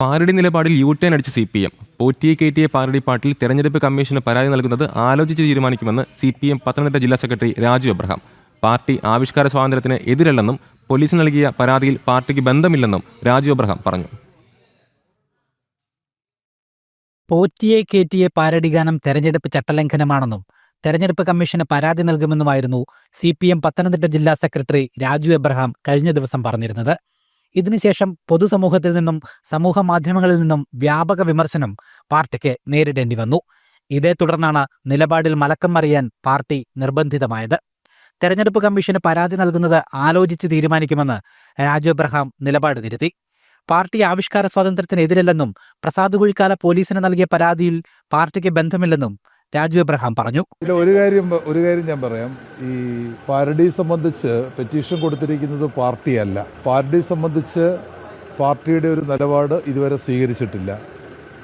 Parody നിലപാടിൽ U turn അടിച്ച് C P M. പോറ്റിയെ കയറ്റിയ പാരടി പാട്ടിൽ തെരഞ്ഞെടുപ്പ് കമ്മീഷന് പരാതി നൽകുന്നത് ആലോചിച്ച് തീരുമാനിക്കുമെന്ന് സി പി എം പത്തനംതിട്ട ജില്ലാ സെക്രട്ടറി രാജു അബ്രഹാം. പാർട്ടി ആവിഷ്കാര സ്വാതന്ത്ര്യത്തിന് എതിരല്ലെന്നും പോലീസ് നൽകിയ പരാതിയിൽ പാർട്ടിക്ക് ബന്ധമില്ലെന്നും രാജു അബ്രഹാം പറഞ്ഞു. പോറ്റിയെ കയറ്റിയ പാരടി ഗാനം തെരഞ്ഞെടുപ്പ് ചട്ടലംഘനമാണെന്നും തെരഞ്ഞെടുപ്പ് കമ്മീഷന് പരാതി നൽകുമെന്നുമായിരുന്നു സി പി എം പത്തനംതിട്ട ജില്ലാ സെക്രട്ടറി രാജു എബ്രഹാം കഴിഞ്ഞ ദിവസം പറഞ്ഞിരുന്നത്. ഇതിനുശേഷം പൊതുസമൂഹത്തിൽ നിന്നും സമൂഹ മാധ്യമങ്ങളിൽ നിന്നും വ്യാപക വിമർശനം പാർട്ടിക്ക് നേരിടേണ്ടി വന്നു. ഇതേ തുടർന്നാണ് നിലപാടിൽ മലക്കം മറിയാൻ പാർട്ടി നിർബന്ധിതമായത്. തെരഞ്ഞെടുപ്പ് കമ്മീഷന് പരാതി നൽകുന്നത് ആലോചിച്ച് തീരുമാനിക്കുമെന്ന് രാജു എബ്രഹാം നിലപാട് തിരുത്തി. പാർട്ടി ആവിഷ്കാര സ്വാതന്ത്ര്യത്തിനെതിരല്ലെന്നും പ്രസാദ് കുഴിക്കാല പോലീസിന് നൽകിയ പരാതിയിൽ പാർട്ടിക്ക് ബന്ധമില്ലെന്നും രാജു എബ്രഹാം പറഞ്ഞു. ഇതിൽ ഒരു കാര്യം ഒരു കാര്യം ഞാൻ പറയാം. ഈ പാരഡി സംബന്ധിച്ച് പെറ്റീഷൻ കൊടുത്തിരിക്കുന്നത് പാർട്ടിയല്ല. പാരഡി സംബന്ധിച്ച് പാർട്ടിയുടെ ഒരു നിലപാട് ഇതുവരെ സ്വീകരിച്ചിട്ടില്ല.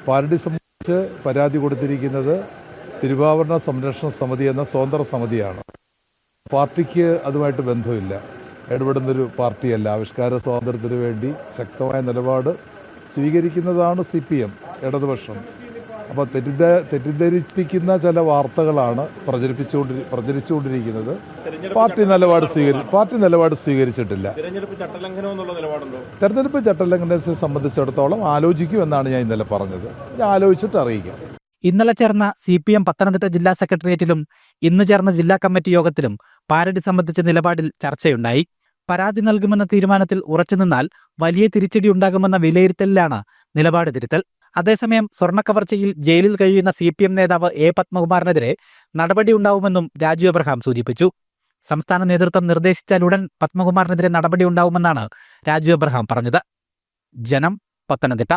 പാരഡി സംബന്ധിച്ച് പരാതി കൊടുത്തിരിക്കുന്നത് തിരുവാഭരണ സംരക്ഷണ സമിതി എന്ന സ്വതന്ത്ര സമിതിയാണ്. പാർട്ടിക്ക് അതുമായിട്ട് ബന്ധമില്ല. ഇടപെടുന്നൊരു പാർട്ടിയല്ല. ആവിഷ്കാര സ്വാതന്ത്ര്യത്തിന് വേണ്ടി ശക്തമായ നിലപാട് സ്വീകരിക്കുന്നതാണ് സി പി എം. ഇടതുപക്ഷം. അപ്പോൾ തെറ്റിദ്ധ തെറ്റിദ്ധരിപ്പിക്കുന്ന ചില വാർത്തകളാണ് പ്രചരിപ്പിച്ചുകൊണ്ടി പ്രചരിച്ചുകൊണ്ടിരിക്കുന്നത്. പാർട്ടി നിലപാട് സ്വീകരി പാർട്ടി നിലപാട് സ്വീകരിച്ചിട്ടില്ല. തിരഞ്ഞെടുപ്പ് ചട്ടലംഘനത്തെ സംബന്ധിച്ചിടത്തോളം ആലോചിക്കും എന്നാണ് ഞാൻ ഇന്നലെ പറഞ്ഞത്. ഞാൻ ആലോചിച്ചിട്ട് അറിയിക്കാം. ഇന്നലെ ചേർന്ന സി പി എം പത്തനംതിട്ട ജില്ലാ സെക്രട്ടേറിയറ്റിലും ഇന്ന് ചേർന്ന ജില്ലാ കമ്മിറ്റി യോഗത്തിലും പാരഡി സംബന്ധിച്ച നിലപാടിൽ ചർച്ചയുണ്ടായി. പരാതി നൽകുമെന്ന തീരുമാനത്തിൽ ഉറച്ചുനിന്നാൽ വലിയ തിരിച്ചടി ഉണ്ടാകുമെന്ന വിലയിരുത്തലിലാണ് നിലപാട് തിരുത്തൽ. അതേസമയം സ്വർണക്കവർച്ചയിൽ ജയിലിൽ കഴിയുന്ന സി പി എം നേതാവ് എ പത്മകുമാറിനെതിരെ നടപടിയുണ്ടാവുമെന്നും രാജു എബ്രഹാം സൂചിപ്പിച്ചു. സംസ്ഥാന നേതൃത്വം നിർദ്ദേശിച്ചാലുടൻ പത്മകുമാറിനെതിരെ നടപടിയുണ്ടാവുമെന്നാണ് രാജു എബ്രഹാം പറഞ്ഞത്. ജനം പത്തനംതിട്ട.